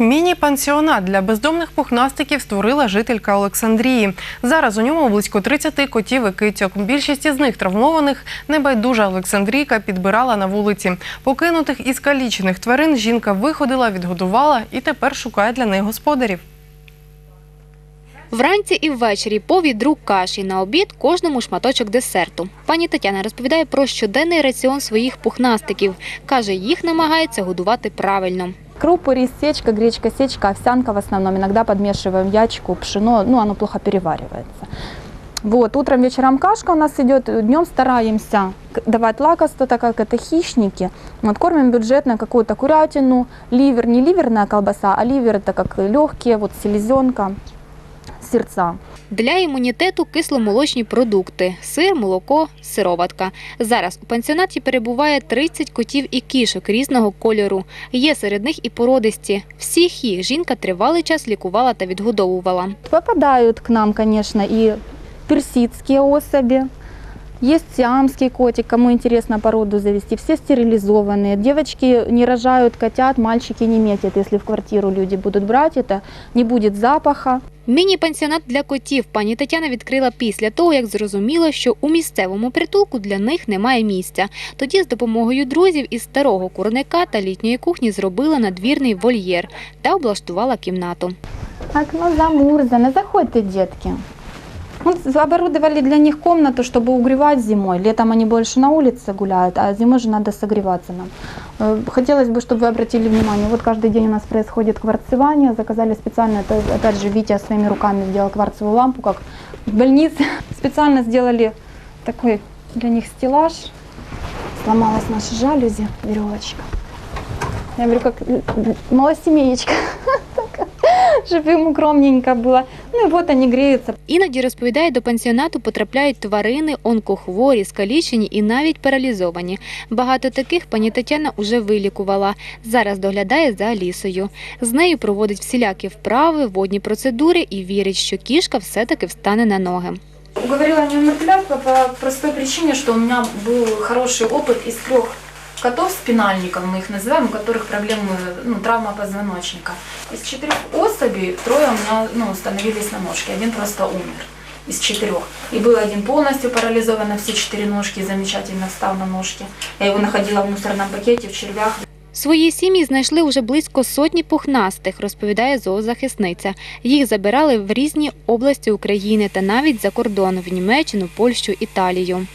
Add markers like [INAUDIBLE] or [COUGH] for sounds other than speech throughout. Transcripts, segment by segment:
Міні-пансіонат для бездомних пухнастиків створила жителька Олександрії. Зараз у ньому близько 30 котів і кицьок. Більшість із них травмованих небайдужа Олександрійка підбирала на вулиці. Покинутих і скалічених тварин жінка виходила, відгодувала і тепер шукає для них господарів. Вранці і ввечері по відру каші на обід кожному шматочок десерту. Пані Тетяна розповідає про щоденний раціон своїх пухнастиків. Каже, їх намагається годувати правильно. Крупы, рис, сечка, гречка, сечка, овсянка в основном. Иногда подмешиваем ячку, пшено, ну оно плохо переваривается. Вот, утром, вечером кашка у нас идет, днем стараемся давать лакомство, так как это хищники. Вот, кормим бюджетно какую-то курятину, ливер, не ливерная колбаса, а ливер это как легкие, вот селезенка, сердца. Для імунітету кисломолочні продукти – сир, молоко, сироватка. Зараз у пансіонаті перебуває 30 котів і кішок різного кольору. Є серед них і породисті. Всіх їх жінка тривалий час лікувала та відгодовувала. Попадают к нам, конечно, и персидские особи. Есть сиамский котик, кому интересно породу завести. Все стерилизованные. Девочки не рожают котят, мальчики не метят. Если в квартиру люди будут брать это, не будет запаха. Міні-пансіонат для котів пані Тетяна відкрила після того, як зрозуміла, що у місцевому притулку для них немає місця. Тоді з допомогою друзів із старого курника та літньої кухні зробила надвірний вольєр та облаштувала кімнату. Окно замурзане, заходьте, детки. Вот оборудовали для них комнату, чтобы угревать зимой. Летом они больше на улице гуляют, а зимой же надо согреваться нам. Э, Хотелось бы, чтобы вы обратили внимание, вот каждый день у нас происходит кварцевание. Заказали специально, это опять же Витя своими руками сделал кварцевую лампу, как в больнице. [LAUGHS] Специально сделали такой для них стеллаж. Сломалась наша жалюзи, веревочка. Я говорю, как малосемеечка. [LAUGHS] [LAUGHS] Чтобы им укромненько было. Ну и вот они греются. Іноді розповідає, до пансіонату потрапляють тварини, онкохворі, скалічені і навіть паралізовані. Багато таких пані Тетяна уже вилікувала. Зараз доглядає за Алісою. З нею проводить всілякі вправи, водні процедури і вірить, що кішка все-таки встане на ноги. Уговорила не умертвлять по по простой причине, что у меня был хороший опыт из трех котов спинальников, мы их называем, у которых проблемы, ну, травма позвоночника. Из четырех особей трое у меня ну, становились на ножки, один просто умер из четырех. И был один полностью парализован на все четыре ножки, замечательно встал на ножки. Я его находила в мусорном пакете, в червях, Свої сім'ї знайшли уже близько сотні пухнастих, розповідає зоозахисниця. Їх забирали в різні області України та навіть за кордон в Німеччину, Польщу, Італію.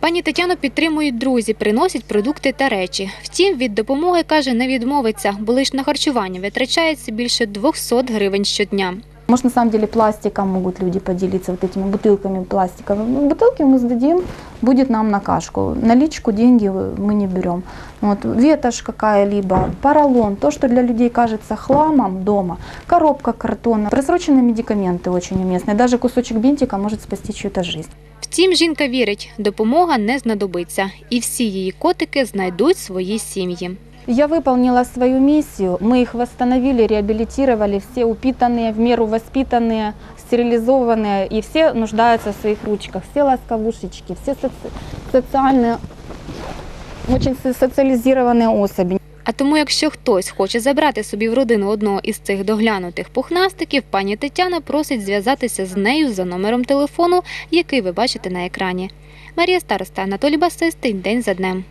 Пані Тетяну підтримують друзі, приносять продукти та речі. Втім, від допомоги каже, не відмовиться, бо лише на харчування витрачається більше 200 гривень щодня. Может, на самом деле пластиком могут люди поделиться, вот этими бутылками пластиковыми. Ну, Бутылки мы сдадим, будет нам на кашку. Наличку, деньги мы не берем. Вот, ветошь какая-либо, поролон, то, что для людей кажется хламом дома, коробка картона, просроченные медикаменты очень уместные. Даже кусочек бинтика может спасти чью-то жизнь. Втім, жінка вірить, допомога не знадобиться, і всі її котики знайдуть свої сім'ї. Я выполнила свою миссию, мы их восстановили, реабилитировали, все упитанные, в меру воспитанные, стерилизованные, и все нуждаются в своих ручках, все ласковушечки, все соци- социальные, очень со- социализированные особи. А тому, якщо хтось хоче забрати собі в родину одного із цих доглянутих пухнастиків, пані Тетяна просить зв'язатися з нею за номером телефону, який ви бачите на екрані. Марія Староста, Анатолій Басистий, день за днем.